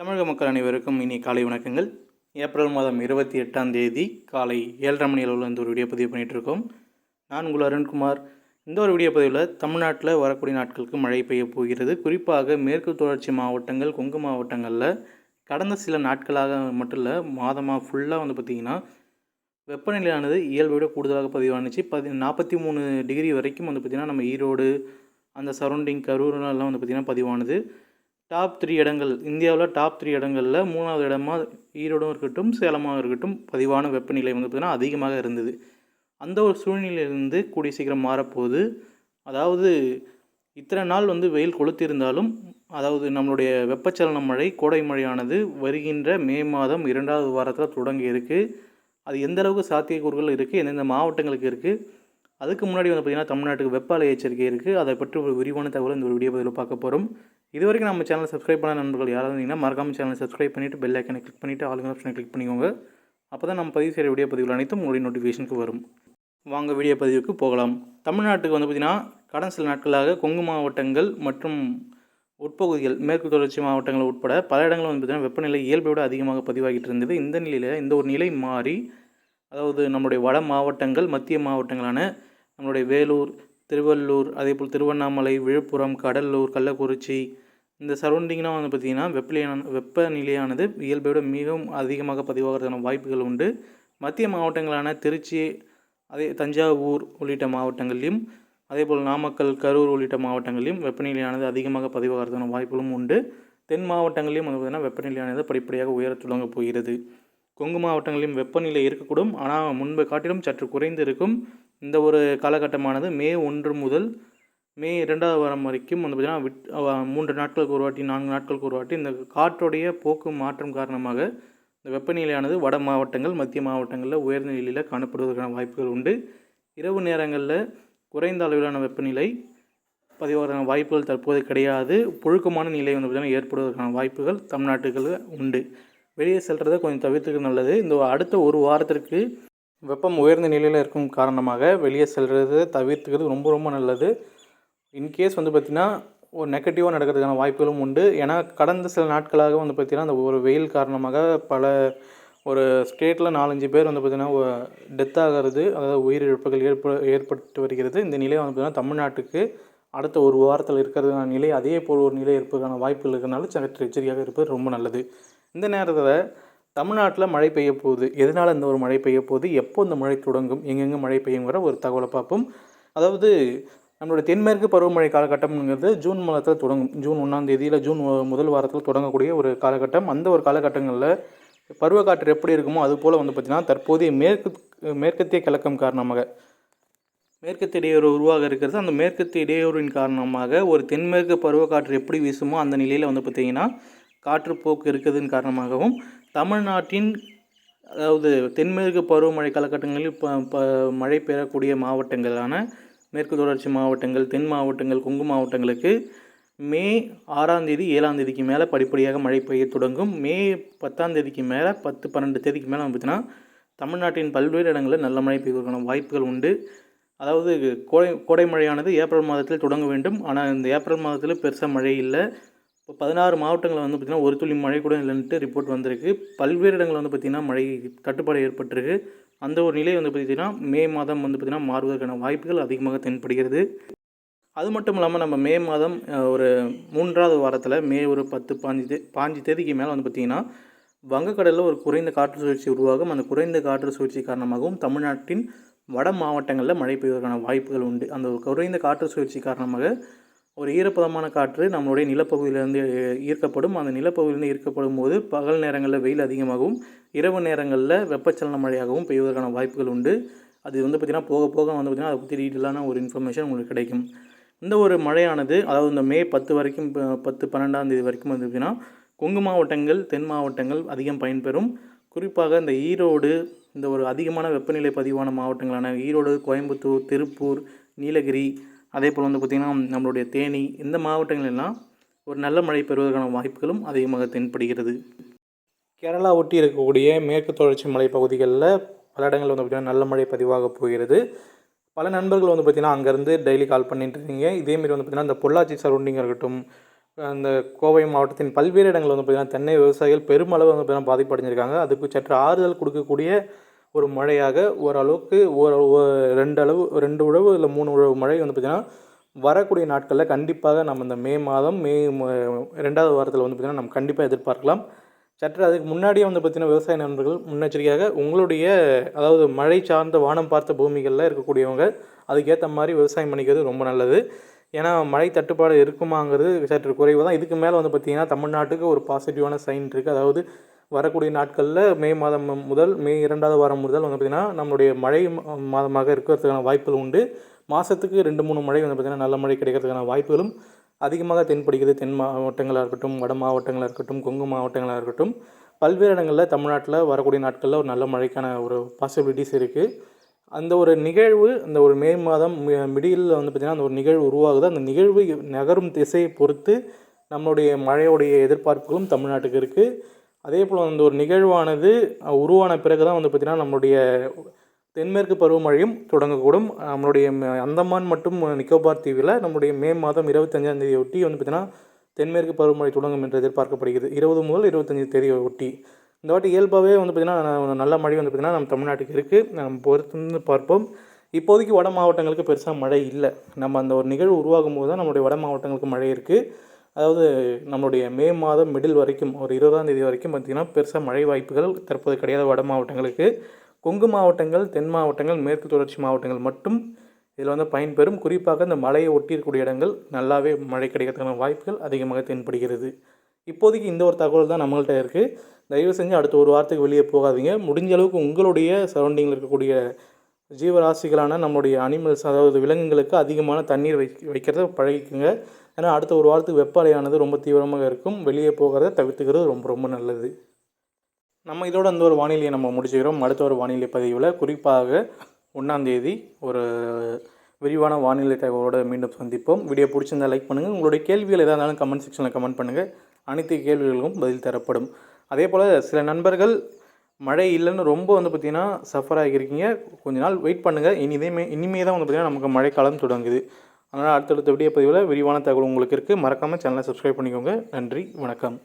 தமிழக மக்கள் அனைவருக்கும் இனி காலை வணக்கங்கள். ஏப்ரல் மாதம் இருபத்தி எட்டாம் தேதி காலை ஏழரை மணி அளவில் இந்த ஒரு வீடியோ பதிவு பண்ணிகிட்டு இருக்கோம். நான் உங்கள் அருண்குமார். இந்த ஒரு வீடியோ பதிவில் தமிழ்நாட்டில் வரக்கூடிய நாட்களுக்கு மழை பெய்ய போகிறது. குறிப்பாக மேற்கு தொடர்ச்சி மாவட்டங்கள் கொங்கு மாவட்டங்களில் கடந்த சில நாட்களாக மட்டும் இல்லை மாதமாக ஃபுல்லாக வந்து பார்த்திங்கன்னா வெப்பநிலையானது இயல்பை விட கூடுதலாக பதிவானுச்சு. பதி நாற்பத்தி மூணு டிகிரி வரைக்கும் வந்து பார்த்திங்கன்னா நம்ம ஈரோடு அந்த சரௌண்டிங் கரூர்லாம் வந்து பார்த்திங்கன்னா பதிவானது. டாப் த்ரீ இடங்கள். இந்தியாவில் டாப் த்ரீ இடங்களில் மூணாவது இடமா ஈரோடும் இருக்கட்டும் சேலமாக இருக்கட்டும் பதிவான வெப்பநிலை வந்து பார்த்திங்கன்னா அதிகமாக இருந்தது. அந்த ஒரு சூழ்நிலையிலிருந்து கூடிய சீக்கிரம் மாறப்போகுது. அதாவது இத்தனை நாள் வந்து வெயில் கொளுத்திருந்தாலும் அதாவது நம்மளுடைய வெப்பச்சலன மழை கோடை மழையானது வருகின்ற மே மாதம் இரண்டாவது வாரத்தில் தொடங்கி இருக்குது அது எந்த அளவுக்கு சாத்தியக்கூறுகள் இருக்குது எந்தெந்த மாவட்டங்களுக்கு இருக்குது அதுக்கு முன்னாடி வந்து பார்த்திங்கன்னா தமிழ்நாட்டுக்கு வெப்ப அலை எச்சரிக்கை இருக்குது அதை பற்றி ஒரு விரிவான தகவல் இந்த ஒரு வீடியோ பதிவில் பார்க்க போகிறோம் இது வரைக்கும் நம்ம சேனல் சப்ஸ்கிரைப் பண்ண நண்பர்கள் யாராவது இருந்தீங்கன்னா மறக்காம சேனல் சப்ஸ்கிரைப் பண்ணிவிட்டு பெல் ஐக்கனை கிளிக் பண்ணிவிட்டு ஆளுங்க ஆப்ஷனை கிளிக் பண்ணிக்கோங்க. அப்போ தான் நம்ம பதிவு செய்கிற வீடியோ பதிவுகள் அனைத்தும் உங்களுடைய நோட்டிஃபிகேஷனுக்கு வரும். வாங்க வீடியோ பதிவுக்கு போகலாம். தமிழ்நாட்டுக்கு வந்து பார்த்திங்கன்னா கடன் சில நாட்களாக கொங்கு மாவட்டங்கள் மற்றும் உட்பகுதிகள் மேற்கு தொடர்ச்சி மாவட்டங்கள் உட்பட பல இடங்களில் வந்து பார்த்திங்கன்னா வெப்பநிலை இயல்பை விட அதிகமாக பதிவாகிட்டு இருந்தது. இந்த நிலையில் இந்த ஒரு நிலை மாறி அதாவது நம்மளுடைய வட மாவட்டங்கள் மத்திய மாவட்டங்களான நம்மளுடைய வேலூர் திருவள்ளூர் அதேபோல் திருவண்ணாமலை விழுப்புரம் கடலூர் கள்ளக்குறிச்சி இந்த சரௌண்டிங்லாம் வந்து பார்த்திங்கன்னா வெப்பநிலையான வெப்பநிலையானது இயல்பையோட மிகவும் அதிகமாக பதிவாகிறதுக்கான வாய்ப்புகள் உண்டு. மத்திய மாவட்டங்களான திருச்சி அதே தஞ்சாவூர் உள்ளிட்ட மாவட்டங்களிலும் அதேபோல் நாமக்கல் கரூர் உள்ளிட்ட மாவட்டங்களிலும் வெப்பநிலையானது அதிகமாக பதிவாகிறதுக்கான வாய்ப்புகளும் உண்டு. தென் மாவட்டங்களிலும் வந்து பார்த்திங்கன்னா வெப்பநிலையானது படிப்படியாக உயரத் தொடங்க போகிறது. கொங்கு மாவட்டங்களிலும் வெப்பநிலை இருக்கக்கூடும். ஆனால் முன்பு காட்டிலும் சற்று குறைந்து இருக்கும் இந்த ஒரு காலகட்டமானது மே ஒன்று முதல் மே இரண்டாவது வாரம் வரைக்கும் வந்து பார்த்திங்கன்னா விட் மூன்று நாட்களுக்கு ஒரு வாட்டி நான்கு நாட்களுக்கு ஒரு வாட்டி இந்த காற்றுடைய போக்கு மாற்றம் காரணமாக இந்த வெப்பநிலையானது வட மாவட்டங்கள் மத்திய மாவட்டங்களில் உயர்ந்த நிலையில் காணப்படுவதற்கான வாய்ப்புகள் உண்டு. இரவு நேரங்களில் குறைந்த அளவிலான வெப்பநிலை பதிவாகிறதுக்கான வாய்ப்புகள் தற்போது கிடையாது. புழுக்கமான நிலை வந்து பார்த்திங்கன்னா ஏற்படுவதற்கான வாய்ப்புகள் தமிழ்நாட்டுகளில் உண்டு. வெளியே செல்கிறத கொஞ்சம் தவிர்த்துக்க நல்லது. இந்த அடுத்த ஒரு வாரத்திற்கு வெப்பம் உயர்ந்த நிலையில் இருக்கும் காரணமாக வெளியே செல்கிறத தவிர்த்துக்கிறது ரொம்ப ரொம்ப நல்லது. இன்கேஸ் வந்து பார்த்திங்கன்னா ஒரு நெகட்டிவாக நடக்கிறதுக்கான வாய்ப்புகளும் உண்டு. ஏன்னா கடந்த சில நாட்களாக வந்து பார்த்திங்கன்னா அந்த ஒரு வெயில் காரணமாக பல ஒரு ஸ்டேட்டில் நாலஞ்சு பேர் வந்து பார்த்திங்கன்னா டெத் ஆகிறது அதாவது உயிரிழப்புகள் ஏற்ப ஏற்பட்டு வருகிறது. இந்த நிலை வந்து பார்த்திங்கன்னா தமிழ்நாட்டுக்கு அடுத்த ஒரு வாரத்தில் இருக்கிறதுக்கான நிலை அதே போல் ஒரு நிலை இருப்பதற்கான வாய்ப்புகள் இருக்கிறதுனால சற்று எச்சரிக்கையாக இருப்பது ரொம்ப நல்லது. இந்த நேரத்தில் தமிழ்நாட்டில் மழை பெய்ய போகுது. எதனால் இந்த ஒரு மழை பெய்ய போகுது? எப்போ இந்த மழை தொடங்கும்? எங்கெங்கே மழை பெய்யுங்கிற ஒரு தகவலை பார்ப்போம். அதாவது நம்மளுடைய தென்மேற்கு பருவமழை காலகட்டம்ங்கிறது ஜூன் மாதத்தில் தொடங்கும். ஜூன் ஒன்றாம் தேதியில் ஜூன் முதல் வாரத்தில் தொடங்கக்கூடிய ஒரு காலகட்டம். அந்த ஒரு காலகட்டங்களில் பருவக்காற்று எப்படி இருக்குமோ அது போல் வந்து பார்த்திங்கன்னா தற்போதைய மேற்கு மேற்கத்திய கிழக்கம் காரணமாக மேற்கத்திய இடையூறு உருவாக இருக்கிறது. அந்த மேற்கத்திய இடையூறின் காரணமாக ஒரு தென்மேற்கு பருவக்காற்று எப்படி வீசுமோ அந்த நிலையில் வந்து பார்த்திங்கன்னா காற்றுப்போக்கு இருக்குதுன்னு காரணமாகவும் தமிழ்நாட்டின் அதாவது தென்மேற்கு பருவமழை காலகட்டங்களில் இப்போ இப்போ மழை பெறக்கூடிய மாவட்டங்களான மேற்கு தொடர்ச்சி மாவட்டங்கள் தென் மாவட்டங்கள் கொங்கு மாவட்டங்களுக்கு மே ஆறாம் தேதி ஏழாம் தேதிக்கு மேலே படிப்படியாக மழை பெய்ய தொடங்கும். மே பத்தாம் தேதிக்கு மேலே பத்து பன்னெண்டு தேதிக்கு மேலே பார்த்தீங்கன்னா தமிழ்நாட்டின் பல்வேறு இடங்களில் நல்ல மழை பெய்வதற்கான வாய்ப்புகள் உண்டு. அதாவது கோடை கோடை மழையானது ஏப்ரல் மாதத்தில் தொடங்க வேண்டும். ஆனால் இந்த ஏப்ரல் மாதத்தில் பெருசாக மழை இல்லை. இப்போ பதினாறு மாவட்டங்களில் வந்து பார்த்திங்கன்னா ஒரு துளி மழை கூட இல்லைன்ட்டு ரிப்போர்ட் வந்திருக்கு. பல்வேறு இடங்களில் வந்து பார்த்திங்கன்னா மழை தட்டுப்பாடு ஏற்பட்டிருக்கு. அந்த ஒரு நிலை வந்து பார்த்திங்கன்னா மே மாதம் வந்து பார்த்திங்கன்னா மாறுவதற்கான வாய்ப்புகள் அதிகமாக தென்படுகிறது. அது மட்டும் இல்லாமல் நம்ம மே மாதம் ஒரு மூன்றாவது வாரத்தில் மே ஒரு பத்து பாஞ்சு தே பாஞ்சு தேதிக்கு மேலே வந்து பார்த்திங்கன்னா வங்கக்கடலில் ஒரு குறைந்த காற்று சுழற்சி உருவாகும். அந்த குறைந்த காற்று சுழற்சி காரணமாகவும் தமிழ்நாட்டின் வட மாவட்டங்களில் மழை பெய்வதற்கான வாய்ப்புகள் உண்டு. அந்த ஒரு குறைந்த காற்று சுழற்சி காரணமாக ஒரு ஈரப்பதமான காற்று நம்மளுடைய நிலப்பகுதியிலேருந்து ஈர்க்கப்படும். அந்த நிலப்பகுதியிலிருந்து ஈர்க்கப்படும் போது பகல் நேரங்களில் வெயில் அதிகமாகவும் இரவு நேரங்களில் வெப்பச்சலன மழையாகவும் பெய்வதற்கான வாய்ப்புகள் உண்டு. அது வந்து பார்த்திங்கன்னா போக போக வந்து பார்த்திங்கன்னா அதை பற்றி டீட்டெயிலான ஒரு இன்ஃபர்மேஷன் உங்களுக்கு கிடைக்கும். இந்த ஒரு மழையானது அதாவது இந்த மே பத்து வரைக்கும் ப- பத்து பன்னெண்டாம் தேதி வரைக்கும் வந்து பார்த்திங்கன்னா கொங்கு மாவட்டங்கள் தென் மாவட்டங்கள் அதிகம் பயன்பெறும். குறிப்பாக இந்த ஈரோடு இந்த ஒரு அதிகமான வெப்பநிலை பதிவான மாவட்டங்களான ஈரோடு கோயம்புத்தூர் திருப்பூர் நீலகிரி அதே போல் வந்து பார்த்திங்கன்னா நம்மளுடைய தேனி இந்த மாவட்டங்களெல்லாம் ஒரு நல்ல மழை பெறுவதற்கான வாய்ப்புகளும் அதிகமாக தென்படுகிறது. கேரளா ஒட்டி இருக்கக்கூடிய மேற்கு தொடர்ச்சி மலை பகுதிகளில் பல இடங்களில் வந்து பார்த்திங்கன்னா நல்ல மழை பதிவாக போகிறது. பல நண்பர்கள் வந்து பார்த்திங்கன்னா அங்கேருந்து டெய்லி கால் பண்ணிட்டு இருக்கீங்க. இதேமாரி வந்து பார்த்திங்கன்னா இந்த பொள்ளாச்சி சரௌண்டிங் இருக்கட்டும் அந்த கோவை மாவட்டத்தின் பல்வேறு இடங்களில் வந்து பார்த்திங்கன்னா தென்னை விவசாயிகள் பெருமளவு வந்து பார்த்திங்கன்னா பாதிப்படைஞ்சிருக்காங்க. அதுக்கு சற்று ஆறுதல் கொடுக்கக்கூடிய ஒரு மழையாக ஓரளவுக்கு ஒரு ரெண்டு அளவு ரெண்டு உழவு இல்லை மூணு உழவு மழை வந்து பார்த்திங்கன்னா வரக்கூடிய நாட்களில் கண்டிப்பாக நம்ம இந்த மே மாதம் மே ரெண்டாவது வாரத்தில் வந்து பார்த்திங்கன்னா நம்ம கண்டிப்பாக எதிர்பார்க்கலாம். சற்று அதுக்கு முன்னாடியே வந்து பார்த்திங்கன்னா விவசாய நண்பர்கள் முன்னெச்சரிக்கையாக உங்களுடைய அதாவது மழை சார்ந்த வானம் பார்த்த பூமிகளில் இருக்கக்கூடியவங்க அதுக்கேற்ற மாதிரி விவசாயம் பண்ணிக்கிறது ரொம்ப நல்லது. ஏன்னா மழை தட்டுப்பாடு இருக்குமாங்கிறது சற்று குறைவு தான் இதுக்கு மேலே வந்து பார்த்திங்கன்னா தமிழ்நாட்டுக்கு ஒரு பாசிட்டிவான சைன் இருக்குது அதாவது வரக்கூடிய நாட்களில் மே மாதம் முதல் மே இரண்டாவது வாரம் முதல் வந்து பார்த்திங்கன்னா நம்மளுடைய மழை மாதமாக இருக்கிறதுக்கான வாய்ப்புகள் உண்டு. மாதத்துக்கு ரெண்டு மூணு மழை வந்து பார்த்திங்கன்னா நல்ல மழை கிடைக்கிறதுக்கான வாய்ப்புகளும் அதிகமாக தென்படுகிறது. தென் மாவட்டங்களாக இருக்கட்டும் வட மாவட்டங்களாக இருக்கட்டும் கொங்கு மாவட்டங்களாக இருக்கட்டும். பல்வேறு இடங்களில் தமிழ்நாட்டில் வரக்கூடிய நாட்களில் ஒரு நல்ல மழைக்கான ஒரு பாசிபிலிட்டிஸ் இருக்குது அந்த ஒரு நிகழ்வு அந்த ஒரு மே மாதம் மிடியில் வந்து பார்த்திங்கன்னா அந்த ஒரு நிகழ்வு உருவாகுது. அந்த நிகழ்வு நகரும் திசையை பொறுத்து நம்மளுடைய மழையுடைய எதிர்பார்ப்புகளும் தமிழ்நாட்டுக்கு இருக்குது அதே போல் அந்த ஒரு நிகழ்வானது உருவான பிறகு தான் வந்து பார்த்திங்கன்னா நம்மளுடைய தென்மேற்கு பருவமழையும் தொடங்கக்கூடும். நம்மளுடைய அந்தமான் மற்றும் நிக்கோபார் தீவில் நம்முடைய மே மாதம் இருபத்தஞ்சாம் தேதியை ஒட்டி வந்து பார்த்திங்கன்னா தென்மேற்கு பருவமழை தொடங்கும் என்று எதிர்பார்க்கப்படுகிறது. இருபது முதல் இருபத்தஞ்சி தேதியை ஒட்டி இந்த வாட்டி இயல்பாகவே வந்து பார்த்திங்கன்னா நல்ல மழை வந்து பார்த்திங்கன்னா நம்ம தமிழ்நாட்டுக்கு இருக்குது நம்ம பொறுத்து பார்ப்போம். இப்போதைக்கு வட மாவட்டங்களுக்கு பெருசாக மழை இல்லை. நம்ம அந்த ஒரு நிகழ்வு உருவாகும் போது தான் நம்மளுடைய வட மாவட்டங்களுக்கு மழை இருக்குது அதாவது நம்மளுடைய மே மாதம் மிடில் வரைக்கும் ஒரு இருபதாம் தேதி வரைக்கும் பார்த்திங்கன்னா பெருசாக மழை வாய்ப்புகள் தற்போது கிடையாது வட மாவட்டங்களுக்கு. கொங்கு மாவட்டங்கள் தென் மாவட்டங்கள் மேற்கு தொடர்ச்சி மாவட்டங்கள் மட்டும் இதில் வந்து பயன்பெறும். குறிப்பாக இந்த மழையை ஒட்டியிருக்கூடிய இடங்கள் நல்லாவே மழை கிடைக்கிறதுக்கான வாய்ப்புகள் அதிகமாக தென்படுகிறது. இப்போதைக்கு இந்த ஒரு தகவல் தான் நம்மள்கிட்ட இருக்குது தயவு செஞ்சு அடுத்த ஒரு வாரத்துக்கு வெளியே போகாதீங்க. முடிஞ்ச அளவுக்கு உங்களுடைய சரௌண்டிங்கில் இருக்கக்கூடிய ஜீவராசிகளான நம்மளுடைய அனிமல்ஸ் அதாவது விலங்குகளுக்கு அதிகமான தண்ணீர் வை வைக்கிறத பழகிக்குங்க. ஏன்னா அடுத்த ஒரு வாரத்துக்கு வெப்ப அலையானது ரொம்ப தீவிரமாக இருக்கும். வெளியே போகிறத தவிர்த்துக்கிறது ரொம்ப ரொம்ப நல்லது. நம்ம இதோட அந்த ஒரு வானிலையை நம்ம முடிச்சுக்கிறோம். அடுத்த ஒரு வானிலை பதிவில் குறிப்பாக ஒன்றாந்தேதி ஒரு விரிவான வானிலை தகவலோடு மீண்டும் சந்திப்போம். வீடியோ பிடிச்சிருந்தால் லைக் பண்ணுங்கள் உங்களுடைய கேள்விகள் எதாக இருந்தாலும் கமெண்ட் செக்ஷனில் கமெண்ட் பண்ணுங்கள் அனைத்து கேள்விகளுக்கும் பதில் தரப்படும். அதே போல் சில நண்பர்கள் மழை இல்லைன்னு ரொம்ப வந்து பார்த்திங்கன்னா சஃபர் ஆகியிருக்கீங்க. கொஞ்ச நாள் வெயிட் பண்ணுங்கள் இனிதேமே இனிமே தான் வந்து பார்த்திங்கன்னா நமக்கு மழைக்காலம் தொடங்குது. அதனால் அடுத்தடுத்த விடிய பதிவில் விரிவான தகவல் உங்களுக்கு இருக்குது மறக்காமல் சேனலை சப்ஸ்கிரைப் பண்ணிக்கோங்க. நன்றி வணக்கம்.